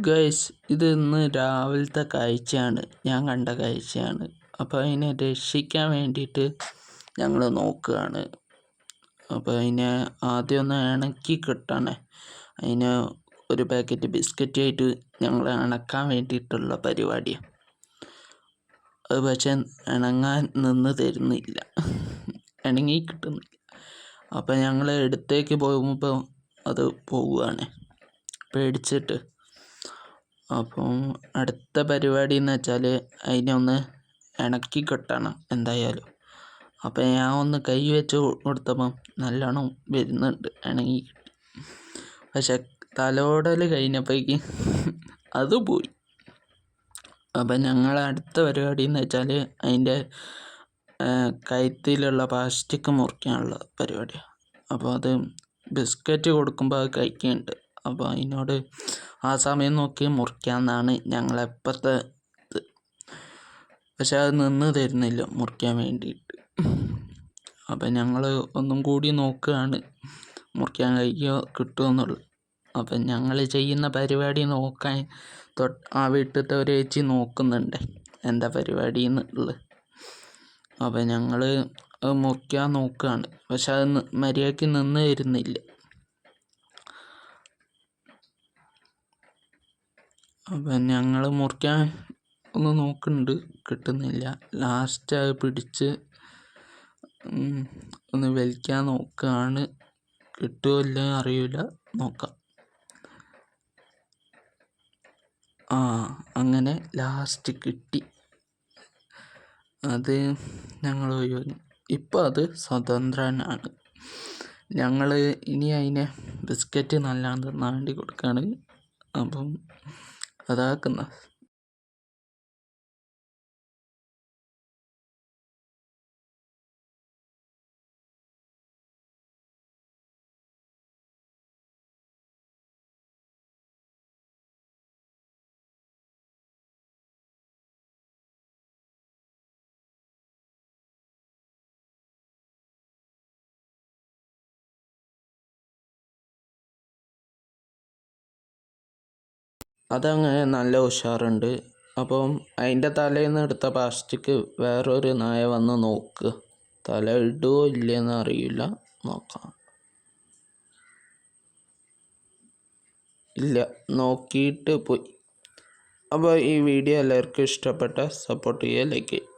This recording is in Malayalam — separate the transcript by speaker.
Speaker 1: ഗൈസ് ഇത് ഇന്ന് രാവിലത്തെ കാഴ്ചയാണ്. ഞാൻ കണ്ട കാഴ്ചയാണ്. അപ്പോൾ അതിനെ രക്ഷിക്കാൻ വേണ്ടിയിട്ട് ഞങ്ങൾ നോക്കുകയാണ്. അപ്പോൾ അതിനെ ആദ്യം ഒന്ന് ഇണക്കി കിട്ടണേ. അതിന് ഒരു പാക്കറ്റ് ബിസ്ക്കറ്റ് ആയിട്ട് ഞങ്ങൾ ഇണക്കാൻ വേണ്ടിയിട്ടുള്ള പരിപാടിയാണ് അത് പക്ഷേ ഇണങ്ങാൻ നിന്ന് തരുന്നില്ല. ഇണങ്ങി കിട്ടുന്നില്ല. അപ്പോൾ ഞങ്ങൾ എടുത്തേക്ക് പോകുമ്പോൾ അത് പോവുകയാണ്. പേടിച്ചിട്ട്. അപ്പം അടുത്ത പരിപാടി എന്ന് വെച്ചാൽ അതിനെ ഒന്ന് ഇണക്കി കെട്ടണം എന്തായാലും. അപ്പം ഞാൻ ഒന്ന് കൈ വെച്ച് കൊടുത്തപ്പം നല്ലോണം വരുന്നുണ്ട് ഇണങ്ങി കിട്ടി. പക്ഷെ തലോടൽ കഴിഞ്ഞപ്പോഴേക്ക് അത് പോയി. അപ്പം ഞങ്ങൾ അടുത്ത പരിപാടി എന്ന് വെച്ചാൽ അതിന്റെ കഴുത്തിലുള്ള പ്ലാസ്റ്റിക് മുറിക്കാനുള്ള പരിപാടിയാണ് അപ്പോൾ അത് ബിസ്ക്കറ്റ് കൊടുക്കുമ്പോൾ അത് കഴിക്കുന്നുണ്ട് അപ്പോൾ അതിനോട് ആ സമയം നോക്കി മുറിക്കാമെന്നാണ് ഞങ്ങളെപ്പോഴത്തെ ഇത്. പക്ഷെ അത് നിന്ന് തരുന്നില്ല മുറിക്കാൻ വേണ്ടിയിട്ട്. അപ്പം ഞങ്ങൾ ഒന്നും കൂടി നോക്കുകയാണ് മുറിക്കാൻ കഴിയുമോ കിട്ടുമോ എന്നുള്ളത്. അപ്പം ഞങ്ങൾ ചെയ്യുന്ന പരിപാടി നോക്കാൻ തൊട്ട് ആ വീട്ടിലത്തെ ഒരു ചേച്ചി നോക്കുന്നുണ്ട് എന്താ പരിപാടി എന്നുള്ളത്. അപ്പം ഞങ്ങൾ മുറിക്കാൻ നോക്കുകയാണ്. പക്ഷെ അത് മര്യാദയ്ക്ക് നിന്ന് തരുന്നില്ല. അപ്പം ഞങ്ങൾ മുറിക്കാൻ ഒന്ന് നോക്കുന്നുണ്ട്. കിട്ടുന്നില്ല. ലാസ്റ്റ് അത് പിടിച്ച് ഒന്ന് വലിക്കാൻ നോക്കുകയാണ് കിട്ടുമോ ഇല്ല അറിയില്ല നോക്കാം. ആ അങ്ങനെ ലാസ്റ്റ് കിട്ടി. അത് ഞങ്ങൾ ഇപ്പം അത് സ്വതന്ത്രനാണ്. ഞങ്ങൾ ഇനി അതിനെ ബിസ്ക്കറ്റ് നല്ലോണം തിന്നാൻ വേണ്ടി കൊടുക്കുകയാണ് അപ്പം അതാക്കുന്ന അതങ്ങനെ നല്ല ഉഷാറുണ്ട്. അപ്പം അതിന്റെ തലേന്ന് എടുത്ത പ്ലാസ്റ്റിക് വേറൊരു നായ വന്ന് നോക്ക്. തല ഇടുമോ ഇല്ലയെന്ന് അറിയില്ല. നോക്കാം. ഇല്ല നോക്കിയിട്ട് പോയി. അപ്പോൾ ഈ വീഡിയോ എല്ലാവർക്കും ഇഷ്ടപ്പെട്ട സപ്പോർട്ട് ചെയ്യുക ലൈക്ക് ചെയ്യുക.